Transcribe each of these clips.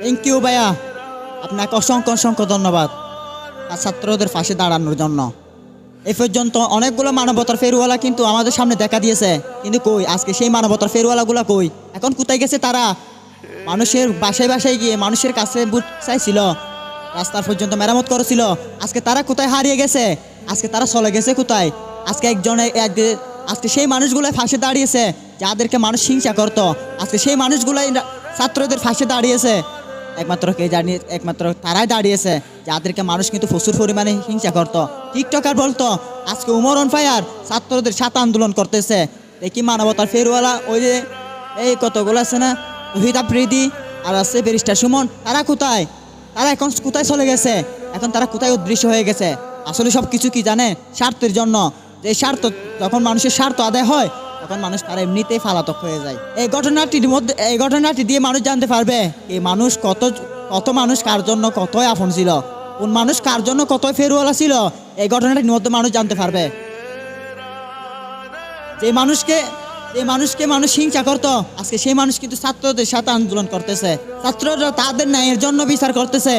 Thank you ভাইয়া। আপনাকে অসংখ্য অসংখ্য ধন্যবাদ। আর ছাত্রদের পাশে দাঁড়ানোর জন্য। এই পর্যন্ত অনেকগুলো মানবতার ফেরুওয়ালা কিন্তু আমাদের সামনে দেখা দিয়েছে। কিন্তু কই? আজকে সেই মানবতার ফেরুওয়ালাগুলো কই? এখন কোথায় গেছে তারা? মানুষের বাসায় বাসায় গিয়ে মানুষের কাছে চাইছিল। রাস্তার পর্যন্ত মেরামত করেছিল। আজকে তারা কোথায় হারিয়ে গেছে? আজকে তারা চলে গেছে কোথায়? আজকে একজনে এক- আজকে সেই মানুষগুলো ফাঁসে দাঁড়িয়েছে। যাদেরকে মানুষ হিংসা করতো। আজকে সেই মানুষগুলাই ছাত্রদের ফাঁসে দাঁড়িয়েছে। একমাত্র কে জানিয়ে একমাত্র তারাই দাঁড়িয়েছে, যাদেরকে মানুষ কিন্তু প্রচুর পরিমাণে হিংসা করতো। টিকটকার বলতো, আজকে উমর অন ফায়ার, ছাত্রদের সাথে আন্দোলন করতেছে। দেখি মানবতার ফেরওয়ালা ওই যে, এই কতগুলো আছে না, রোহিত আফ্রিদি আর আছে ব্যারিস্টার সুমন, তারা কোথায়? তারা এখন কোথায় চলে গেছে? এখন তারা কোথায় উদ্দৃশ্য হয়ে গেছে? আসলে সব কিছু কি জানে? স্বার্থের জন্য। যে স্বার্থ, যখন মানুষের স্বার্থ আদায় হয় তখন মানুষ তারা এমনিতেই ফালাতক হয়ে যায়। এই ঘটনাটির মধ্যে এই ঘটনাটি দিয়ে মানুষ জানতে পারবে এই মানুষ কত কত মানুষ কার জন্য কতই আপন ছিল? কোন মানুষ কার জন্য কতই ফেরুয়ালা ছিল? এই ঘটনাটির মধ্যে মানুষ জানতে পারবে। যে মানুষকে যে মানুষকে মানুষ হিংসা করতো, আজকে সেই মানুষ কিন্তু ছাত্রদের সাথে আন্দোলন করতেছে। ছাত্ররা তাদের ন্যায়ের জন্য বিচার করতেছে।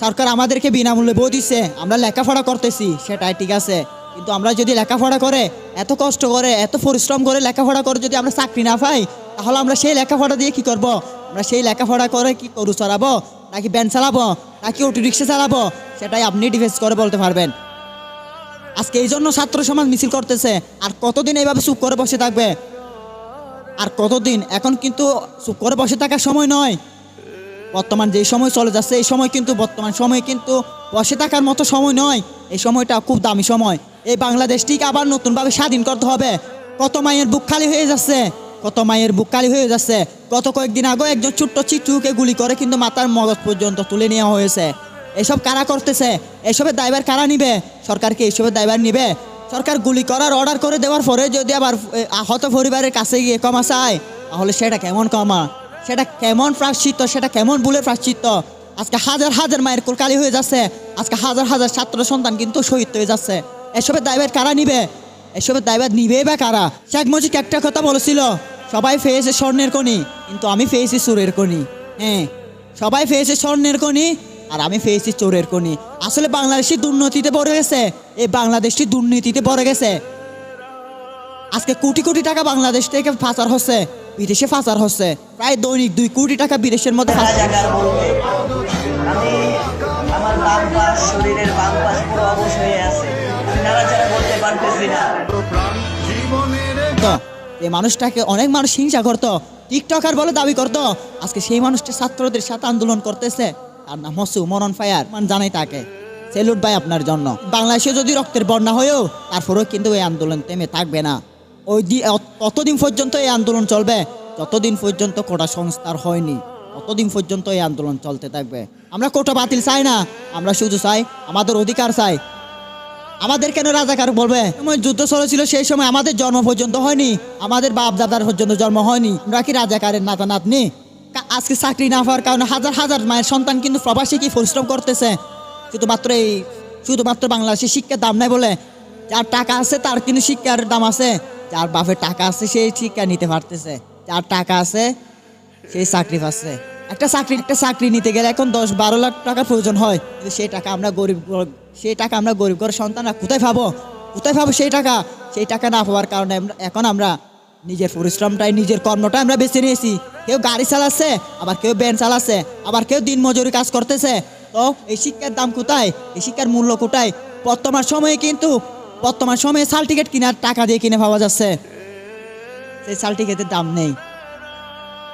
সরকার আমাদেরকে বিনামূল্যে বই দিচ্ছে আমরা লেখাপড়া করতেছি, সেটাই ঠিক আছে। কিন্তু আমরা যদি লেখাপড়া করে, এত কষ্ট করে, এত পরিশ্রম করে লেখাপড়া করে যদি আমরা চাকরি না পাই, তাহলে আমরা সেই লেখাপড়া দিয়ে কি করব? আমরা সেই লেখাপড়া করে কি গরু চড়াবো, নাকি ব্যান চালাবো, নাকি অটো রিক্সা চালাবো? সেটাই আপনি ডিফেন্স করে বলতে পারবেন। আজকে এই জন্য ছাত্র সমাজ মিছিল করতেছে, আর কতদিন এইভাবে চুপ করে বসে থাকবে? আর কতদিন? এখন কিন্তু চুপ করে বসে থাকার সময় নয়। বর্তমান যে সময় চলে যাচ্ছে, এই সময় কিন্তু বর্তমান সময় কিন্তু বসে থাকার মতো সময় নয়। এই সময়টা খুব দামি সময়। এই বাংলাদেশটিকে আবার নতুনভাবে স্বাধীন করতে হবে। কত মায়ের বুক খালি হয়ে যাচ্ছে, কত মায়ের বুক খালি হয়ে যাচ্ছে। গত কয়েকদিন আগে একজন ছোট্ট চিটুকে গুলি করে কিন্তু মাথার মগজ পর্যন্ত তুলে নেওয়া হয়েছে। এসব কারা করতেছে? এসবের দায়ভার কারা নিবে? সরকারকে এসবের দায়ভার নিবে? সরকার গুলি করার অর্ডার করে দেওয়ার পরে যদি আবার আহত পরিবারের কাছে গিয়ে কমা চায়, তাহলে সেটা কেমন ক্ষমা? সেটা কেমন প্রাশ্চিত্য সেটা কেমন ভুলের প্রাশ্চিত্য আজকে হাজার হাজার মায়ের কোলকালি হয়ে যাচ্ছে। আজকে হাজার হাজার ছাত্র সন্তান কিন্তু শহীদ হয়ে যাচ্ছে। এসবের দায়ভার কারা নিবে? এসবের দায়ভার নিবে বা কারা? শেখ মুজিব একটা কথা বলেছিল, সবাই পেয়েছে স্বর্ণের কণি, কিন্তু আমি পেয়েছি সুরের কণি। হ্যাঁ সবাই পেয়েছে স্বর্ণের কণি, আর আমি পেয়েছি চোরের কণি। আসলে বাংলাদেশি দুর্নীতিতে পড়ে গেছে। এই বাংলাদেশটি দুর্নীতিতে পড়ে গেছে। আজকে কোটি কোটি টাকা বাংলাদেশ থেকে পাচার হচ্ছে। বিদেশে পাচার হচ্ছে। প্রায় দৈনিক দুই কোটি টাকা বিদেশের মধ্যে এই মানুষটাকে অনেক মানুষ হিংসা করতো টিকটকার বলে দাবি করতো। আজকে সেই মানুষটা ছাত্রদের সাথে আন্দোলন করতেছে। তার নাম হচ্ছে ফায়ার। মান জানাই তাকে। সেলুট ভাই আপনার জন্য। বাংলাদেশে যদি রক্তের বন্যা হয়েও তারপরেও কিন্তু এই আন্দোলন থেমে থাকবে না। ওই ততদিন পর্যন্ত এই আন্দোলন চলবে। যতদিন পর্যন্ত কোটা সংস্কার হয়নি, ততদিন পর্যন্ত এই আন্দোলন চলতে থাকবে। আমরা কোটা বাতিল চাই না, আমরা শুধু চাই আমাদের অধিকার চাই। আমাদের কেন রাজাকার বলবে? যুদ্ধ চলেছিল, সেই সময় আমাদের জন্ম পর্যন্ত হয়নি, আমাদের বাপ দাদার পর্যন্ত জন্ম হয়নি। আমরা কি রাজাকারের নাতা নাতনি? আজকে চাকরি না হওয়ার কারণে হাজার হাজার মায়ের সন্তান কিন্তু প্রবাসী কি পরিশ্রম করতেছে? শুধুমাত্র এই শুধুমাত্র বাংলাদেশে শিক্ষার দাম নাই বলে, যার টাকা আছে তার কিন্তু শিক্ষার দাম আছে। যার বাপের টাকা আছে, সেই শিক্ষা নিতে পারতেছে। যার টাকা আছে, সেই চাকরি পাচ্ছে। একটা চাকরি একটা চাকরি নিতে গেলে এখন দশ বারো লাখ টাকার প্রয়োজন হয়। কিন্তু সেই টাকা আমরা গরিব সেই টাকা আমরা গরিব ঘরের সন্তানরা কোথায় পাবো? কোথায় পাবো সেই টাকা? সেই টাকা না পাওয়ার কারণে এখন আমরা নিজের পরিশ্রমটাই, নিজের কর্মটাই আমরা বেছে নিয়েছি। কেউ গাড়ি চালাচ্ছে, আবার কেউ ব্যান চালাচ্ছে, আবার কেউ দিন মজুরি কাজ করতেছে। তো এই শিক্ষার দাম কোথায়? এই শিক্ষার মূল্য কোথায়? বর্তমান সময়ে কিন্তু বর্তমান সময়ে সাল টিকিট কেনার টাকা দিয়ে কিনে পাওয়া যাচ্ছে। সেই সাল টিকিটের দাম নেই।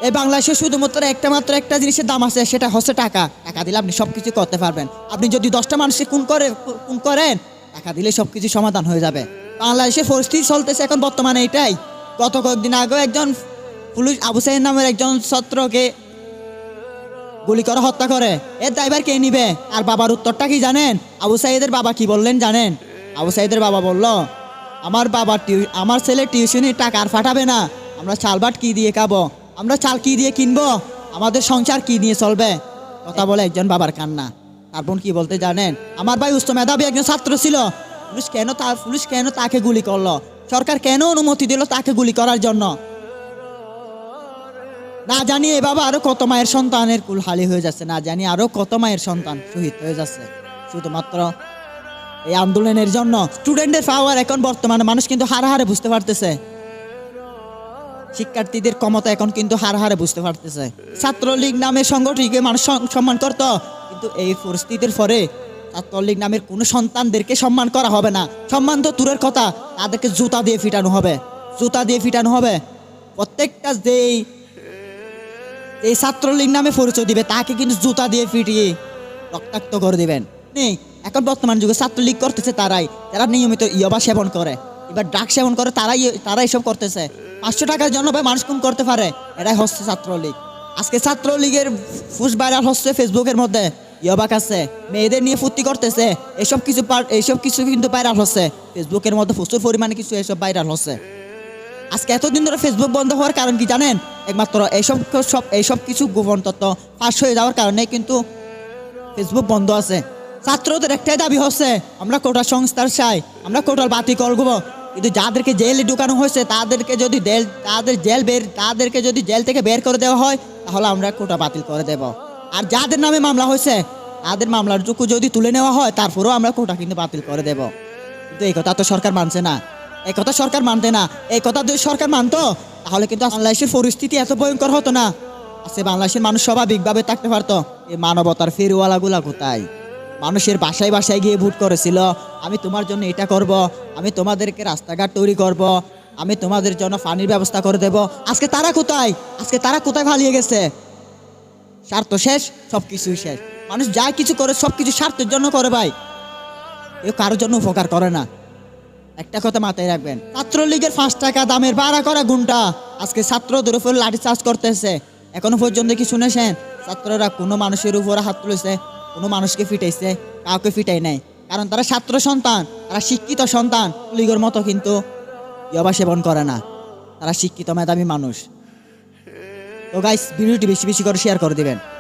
এই বাংলাদেশে শুধুমাত্র একটা মাত্র একটা জিনিসের দাম আছে, সেটা হচ্ছে টাকা। টাকা দিলে আপনি সব কিছু করতে পারবেন। আপনি যদি দশটা মানুষকে খুন করে, খুন করেন, টাকা দিলে সব কিছু সমাধান হয়ে যাবে। বাংলাদেশের পরিস্থিতি চলতেছে এখন বর্তমানে এটাই। গত কয়েকদিন আগেও একজন পুলিশ আবু সাইদ নামের একজন ছাত্রকে গুলি করে হত্যা করে। এর ড্রাইভার কে নিবে? আর বাবার উত্তরটা কি জানেন? আবু সাইদের বাবা কি বললেন জানেন? আবু সাইদের বাবা বলল, আমার বাবা আমার ছেলে টিউশনি টাকা আর ফাটাবে না। আমরা চালবাট কি দিয়ে খাব? আমরা চাল কি দিয়ে কিনবো? আমাদের সংসার কি নিয়ে চলবে? কথা বলে একজন বাবার কান্না। তার বোন কি বলতে জানেন, আমার ভাই উচ্চ মেধাবী একজন ছাত্র ছিল। পুলিশ কেন তার পুলিশ কেন তাকে গুলি করল? সরকার কেন অনুমতি দিল তাকে গুলি করার জন্য? না জানি এ বাবা আরও কত মায়ের সন্তানের কুল হালি হয়ে যাচ্ছে, না জানি আরও কত মায়ের সন্তান শহীদ হয়ে যাচ্ছে। শুধুমাত্র এই আন্দোলনের জন্য স্টুডেন্টের পাওয়ার এখন বর্তমানে, মানুষ কিন্তু হারে হারে বুঝতে পারতেছে। শিক্ষার্থীদের ক্ষমতা এখন কিন্তু হার হারে বুঝতে পারতেছে। ছাত্রলীগ নামে সংগঠনকে মানুষ সম্মান করত, কিন্তু এই পরিস্থিতির পরে ছাত্রলীগ নামের কোনো সন্তানদেরকে সম্মান করা হবে না। সম্মান তো দূরের কথা, তাদেরকে জুতা দিয়ে ফিটানো হবে। জুতা দিয়ে ফিটানো হবে। প্রত্যেকটা যেই এই ছাত্রলীগ নামে পরিচয় দিবে, তাকে কিন্তু জুতা দিয়ে ফিটিয়ে রক্তাক্ত করে দিবেন। নেই। এখন বর্তমান যুগে ছাত্রলীগ করতেছে তারাই। যারা নিয়মিত ইয়বা সেবন করে। এবার ড্রাগ সেবন করে তারাই তারাই সব করতেছে। পাঁচশো টাকার জন্য ভাই মানুষ কোন করতে পারে। এরাই হচ্ছে ছাত্রলীগ। আজকে ছাত্রলীগের ফুস ভাইরাল হচ্ছে ফেসবুকের মধ্যে। ইয়বা কাছে। মেয়েদের নিয়ে ফুর্তি করতেছে। এসব কিছু এইসব কিছু কিন্তু ভাইরাল হচ্ছে। ফেসবুকের মধ্যে প্রচুর পরিমাণে কিছু এসব ভাইরাল হচ্ছে। আজকে এতদিন ধরে ফেসবুক বন্ধ হওয়ার কারণ কি জানেন? একমাত্র এইসব সব এইসব কিছু গোপন তত্ত্ব ফাঁস হয়ে যাওয়ার কারণে কিন্তু ফেসবুক বন্ধ আছে। ছাত্রদের একটাই দাবি হচ্ছে, আমরা কোটা সংস্থার চাই, আমরা কোটাল বাতি করব কিন্তু যাদেরকে জেলে ঢুকানো হয়েছে, তাদেরকে যদি জেল, তাদের জেল বের, তাদেরকে যদি জেল থেকে বের করে দেওয়া হয়, তাহলে আমরা কোটা বাতিল করে দেব। আর যাদের নামে মামলা হয়েছে, তাদের মামলার যুকু যদি তুলে নেওয়া হয়, তারপরেও আমরা কোটা কিন্তু বাতিল করে দেব। কিন্তু এই কথা তো সরকার মানছে না। এই কথা সরকার মানতে না। এই কথা যদি সরকার মানতো, তাহলে কিন্তু বাংলাদেশের পরিস্থিতি এত ভয়ঙ্কর হতো না। আজকে বাংলাদেশের মানুষ স্বাভাবিকভাবে থাকতে পারতো, এই মানবতার ফেরিওয়ালাগুলা কোথায়? মানুষের বাসায় বাসায় গিয়ে ভোট করেছিল। আমি তোমার জন্য এটা করব, আমি তোমাদেরকে রাস্তাঘাট তৈরি করব, আমি তোমাদের জন্য পানির ব্যবস্থা করে দেব। আজকে তারা কোথায়? আজকে তারা কোথায় ভালিয়ে গেছে? স্বার্থ শেষ সব কিছুই শেষ। মানুষ যা কিছু করে সব কিছু স্বার্থের জন্য করে ভাই। কেউ কারোর জন্য উপকার করে না। একটা কথা মাথায় রাখবেন, ছাত্রলীগের পাঁচ টাকা দামের ভাড়া করা গুণটা আজকে ছাত্রদের উপর লাঠি চার্জ করতেছে। এখনও পর্যন্ত কি শুনেছেন? ছাত্ররা কোনো মানুষের উপর হাত তুলেছে। কোনো মানুষকে ফিটাইছে, কাউকে ফিটাই নাই। কারণ তারা ছাত্র সন্তান, তারা শিক্ষিত সন্তান। লিগর মতো কিন্তু ইয়বা সেবন করে না। তারা শিক্ষিত, মেধাবী মানুষ। তো গাইস ভিডিওটি বেশি বেশি করে শেয়ার করে দিবেন।